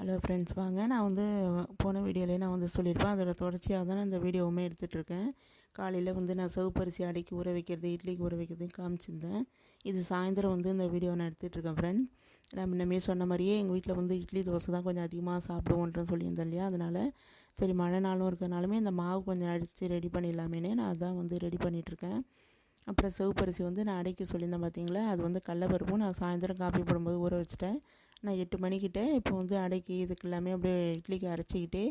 Hello friends வாங்க நான் வந்து போன வீடியோலேயே நான் வந்து சொல்லியிருப்பேன். அதோட தொடர்ச்சியாக தான் நான் இந்த வீடியோவுமே எடுத்துகிட்ருக்கேன் காலையில் வந்து நான் சிவப்பரிசி அடைக்கி ஊற வைக்கிறது இட்லிக்கு ஊற வைக்கிறது காமிச்சிருந்தேன். இது சாயந்தரம் வந்து இந்த வீடியோ நான் எடுத்துகிட்ருக்கேன் ஃப்ரெண்ட்ஸ் நான் முன்னமே சொன்ன மாதிரியே எங்கள் வீட்டில் வந்து இட்லி தோசை தான் கொஞ்சம் அதிகமாக சாப்பிடுவோன்றேன்னு சொல்லியிருந்தேன் இல்லையா? அதனால் சரி மழை நாளும் இருக்கிறனாலுமே இந்த மாவு கொஞ்சம் அடித்து ரெடி பண்ணிடலாமேனே நான் அதான் வந்து ரெடி பண்ணிகிட்ருக்கேன் அப்புறம் சிவப்பரிசி வந்து நான் அடைக்க சொல்லியிருந்தேன் பார்த்தீங்களா? அது வந்து கடலப்பருப்பும் நான் சாயந்தரம் காப்பி போடும்போது ஊற வச்சுட்டேன். நான் எட்டு மணிக்கிட்ட இப்போ வந்து அடைக்கி இதுக்கு எல்லாமே அப்படியே இட்லிக்கு அரைச்சிக்கிட்டே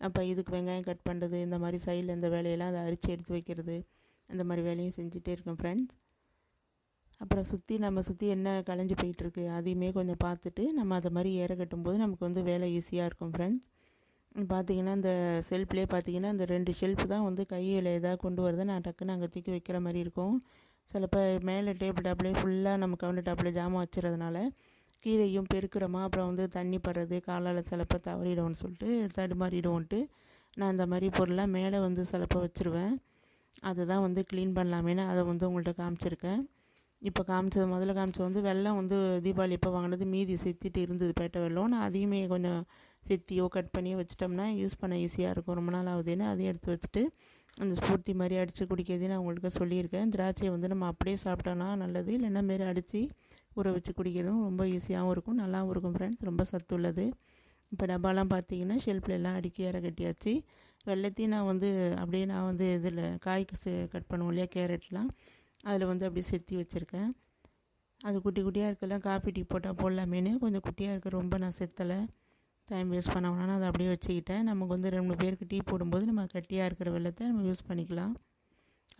அப்போ இதுக்கு வெங்காயம் கட் பண்ணுறது இந்த மாதிரி சைடில் இந்த வேலையெல்லாம் அதை அரிச்சு எடுத்து வைக்கிறது அந்த மாதிரி வேலையும் செஞ்சுட்டே இருக்கேன் ஃப்ரெண்ட்ஸ் அப்புறம் சுற்றி நம்ம சுற்றி என்ன கலைஞ்சி போயிட்டுருக்கு அதையுமே கொஞ்சம் பார்த்துட்டு நம்ம அதை மாதிரி ஏற கட்டும்போது நமக்கு வந்து வேலை ஈஸியாக இருக்கும் ஃப்ரெண்ட்ஸ் பார்த்தீங்கன்னா இந்த செல்ஃப்லேயே பார்த்தீங்கன்னா இந்த ரெண்டு ஷெல்ஃப் தான் வந்து கையில் எதாவது கொண்டு வரதை நான் டக்குன்னு அங்கே தூக்கி வைக்கிற மாதிரி இருக்கும். சிலப்போ மேலே டேபிள் டாப்லேயே ஃபுல்லாக நம்ம கவுண்டர் டாப்பில் ஜாமான் வச்சுறதுனால கீழேயும் பெருக்கிறோமா அப்புறம் வந்து தண்ணி படுறது காலால் சிலப்போ தவறிடுவோம்னு சொல்லிட்டு தடுமாறிடுவோன்ட்டு நான் அந்த மாதிரி பொருளாக மேலே வந்து சிலப்போ வச்சுருவேன். அதை தான் வந்து க்ளீன் பண்ணலாமேன்னு அதை வந்து உங்கள்கிட்ட காமிச்சிருக்கேன். இப்போ காமிச்சது முதல்ல காமிச்சது வந்து வெள்ளம் வந்து தீபாவளி இப்போ வாங்கினது மீதி செத்திட்டு இருந்தது பேட்டை வெள்ளம் நான் அதையுமே கொஞ்சம் செத்தியோ கட் பண்ணியோ வச்சிட்டோம்னா யூஸ் பண்ண ஈஸியாக இருக்கும். ரொம்ப நாள் ஆகுதுன்னு அதையும் எடுத்து வச்சுட்டு அந்த ஸ்பூர்த்தி மாதிரி அடித்து குடிக்கிறதுன்னு நான் உங்களுக்கு சொல்லியிருக்கேன். திராட்சையை வந்து நம்ம அப்படியே சாப்பிட்டோன்னா நல்லது. இல்லைன்னா மாரி அடித்து ஊற வச்சு குடிக்கிறதும் ரொம்ப ஈஸியாகவும் இருக்கும். நல்லாவும் இருக்கும் ஃப்ரெண்ட்ஸ் ரொம்ப சத்து உள்ளது இப்போ டப்பாலாம் பார்த்தீங்கன்னா ஷெல்ஃபில் எல்லாம் அடுக்கி இற கட்டியாச்சு. வெள்ளத்தையும் நான் வந்து அப்படியே நான் வந்து இதில் காய்க்கு கட் பண்ணுவோம் இல்லையா கேரட்லாம். அதில் வந்து அப்படியே செத்தி வச்சுருக்கேன். அது குட்டி குட்டியாக இருக்கலாம் காஃபி டீ போட்டால் போடலாமேனு கொஞ்சம் குட்டியாக இருக்க ரொம்ப நான் செத்தலை. டைம் வேஸ்ட் பண்ண வேணாம். அதை அப்படியே வச்சுக்கிட்டேன். நமக்கு வந்து ரெண்டு பேருக்கு டீ போடும்போது நம்ம கட்டியாக இருக்கிற வெள்ளத்தை நம்ம யூஸ் பண்ணிக்கலாம்.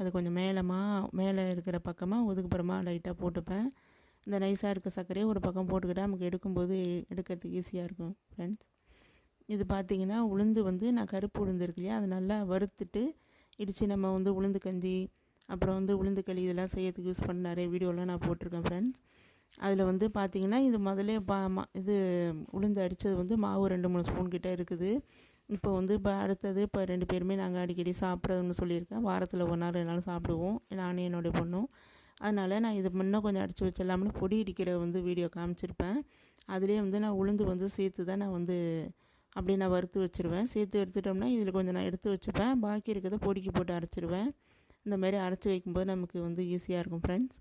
அது கொஞ்சம் மேலமாக மேலே இருக்கிற பக்கமாக ஒதுக்குப்புறமாக லைட்டாக போட்டுப்பேன். இந்த நைஸாக இருக்க சர்க்கரையை ஒரு பக்கம் போட்டுக்கிட்டால் நமக்கு எடுக்கும்போது எடுக்கிறதுக்கு ஈஸியாக இருக்கும் ஃப்ரெண்ட்ஸ் இது பார்த்திங்கன்னா உளுந்து வந்து நான் கருப்பு உளுந்து இருக்கு இல்லையா? அது நல்லா வறுத்துட்டு இடித்து நம்ம வந்து உளுந்து கஞ்சி அப்புறம் வந்து உளுந்து களி இதெல்லாம் செய்யறதுக்கு யூஸ் பண்ண நிறைய வீடியோலாம் நான் போட்டிருக்கேன் ஃப்ரெண்ட்ஸ் அதில் வந்து பார்த்திங்கன்னா இது முதலே பா மா இது உளுந்து அடித்தது வந்து மாவு ரெண்டு மூணு ஸ்பூன் கிட்டே இருக்குது. இப்போ வந்து இப்போ அடுத்தது இப்போ ரெண்டு பேருமே நாங்கள் அடிக்கடி சாப்பிட்றதுன்னு சொல்லியிருக்கேன். வாரத்தில் ஒரு நாள் ரெண்டு நாள் சாப்பிடுவோம். நானும் என்னுடைய பொண்ணும். அதனால் நான் இது முன்ன கொஞ்சம் அடித்து வச்சிடலாம்னு பொடி இடிக்கிற வந்து வீடியோ காமிச்சிருப்பேன். அதுலேயே வந்து நான் உளுந்து வந்து சேர்த்து தான் நான் வந்து அப்படியே நான் வறுத்து வச்சுருவேன். சேர்த்து எடுத்துட்டோம்னா இதில் கொஞ்சம் நான் எடுத்து வச்சுப்பேன். பாக்கி இருக்கிறத பொடிக்கு போட்டு அரைச்சிடுவேன் இந்த மாதிரி அரைச்சி வைக்கும்போது நமக்கு வந்து ஈஸியாக இருக்கும் ஃப்ரெண்ட்ஸ்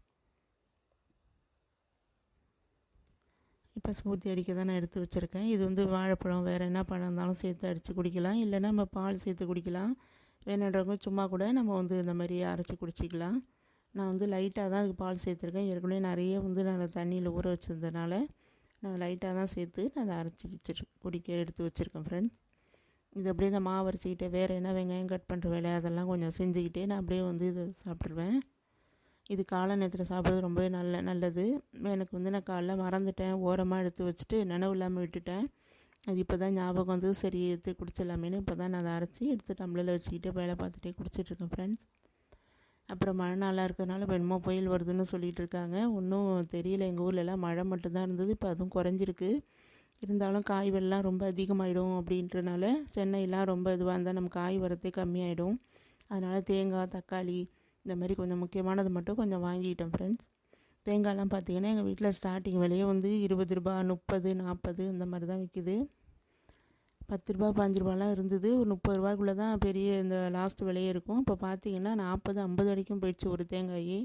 இப்போ ஸ்மூத்தி அடிக்க தான் நான் எடுத்து வச்சுருக்கேன். இது வந்து வாழைப்பழம் வேறு என்ன பழம் இருந்தாலும் சேர்த்து அடித்து குடிக்கலாம். இல்லைன்னா நம்ம பால் சேர்த்து குடிக்கலாம். வேணுன்றவங்க சும்மா கூட நம்ம வந்து இந்த மாதிரி அரைச்சி குடிச்சிக்கலாம். நான் வந்து லைட்டாக தான் அதுக்கு பால் சேர்த்துருக்கேன். ஏற்கனவே நிறைய வந்து நான் தண்ணியில் ஊற வச்சுருந்ததுனால நான் லைட்டாக தான் சேர்த்து நான் அதை அரைச்சி வச்சிரு குடிக்க எடுத்து வச்சுருக்கேன் ஃப்ரெண்ட்ஸ் இது அப்படியே இந்த மாவு அரைச்சிக்கிட்டே வேறு என்ன வெங்காயம் கட் பண்ணுற வேலை அதெல்லாம் கொஞ்சம் செஞ்சுக்கிட்டே நான் அப்படியே வந்து இதை சாப்பிட்ருவேன் இது காலை நேரத்தில் சாப்பிட்றது ரொம்பவே நல்ல நல்லது. எனக்கு வந்து நான் காலைல மறந்துட்டேன். ஓரமாக எடுத்து வச்சுட்டு நினைவு இல்லாமல் விட்டுட்டேன். அது இப்போ தான் ஞாபகம் வந்து சரி எடுத்து குடிச்சிடலாமேனு இப்போ தான் நான் அதை அரைச்சி எடுத்து டம்ளரில் வச்சுக்கிட்டு வேலை பார்த்துட்டே குடிச்சிட்ருக்கேன் ஃப்ரெண்ட்ஸ் அப்புறம் மழை நாளாக இருக்கிறதுனால இப்போ என்னமோ புயல் வருதுன்னு சொல்லிகிட்டு இருக்காங்க. ஒன்றும் தெரியல. எங்கள் ஊர்லலாம் மழை மட்டும்தான் இருந்தது. இப்போ அதுவும் குறைஞ்சிருக்கு. இருந்தாலும் காய் வெள்ளம் ரொம்ப அதிகமாகிடும் அப்படின்றனால சென்னையெலாம் ரொம்ப இதுவாக இருந்தால் நம்ம காய் வரத்தே கம்மியாயிடும். அதனால் தேங்காய் தக்காளி இந்த மாதிரி கொஞ்சம் முக்கியமானது மட்டும் கொஞ்சம் வாங்கிக்கிட்டேன் ஃப்ரெண்ட்ஸ் தேங்காய்லாம் பார்த்திங்கன்னா எங்கள் வீட்டில் ஸ்டார்டிங் விலையே வந்து இருபது ரூபா முப்பது நாற்பது அந்த மாதிரி தான் விற்கிது பத்து ரூபா பாஞ்சு ரூபாலாம் இருந்தது. ஒரு முப்பது ரூபாய்க்குள்ளே தான் பெரிய இந்த லாஸ்ட் விலையே இருக்கும். இப்போ பார்த்தீங்கன்னா நாற்பது ஐம்பது வரைக்கும் போயிடுச்சு ஒரு தேங்காய்.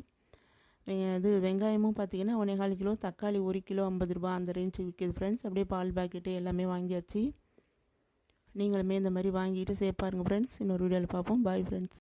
இது வெங்காயமும் பார்த்தீங்கன்னா ஒன்றே கால் கிலோ தக்காளி ஒரு கிலோ ஐம்பது ரூபா அந்த ரேஞ்சு விற்கிது ஃப்ரெண்ட்ஸ் அப்படியே பால் பாக்கெட்டு எல்லாமே வாங்கியாச்சு. நீங்களுமே இந்த மாதிரி வாங்கிட்டு சேஃபாக இருங்க ஃப்ரெண்ட்ஸ் இன்னொரு வீடியோவில் பார்ப்போம் பாய் ஃப்ரெண்ட்ஸ்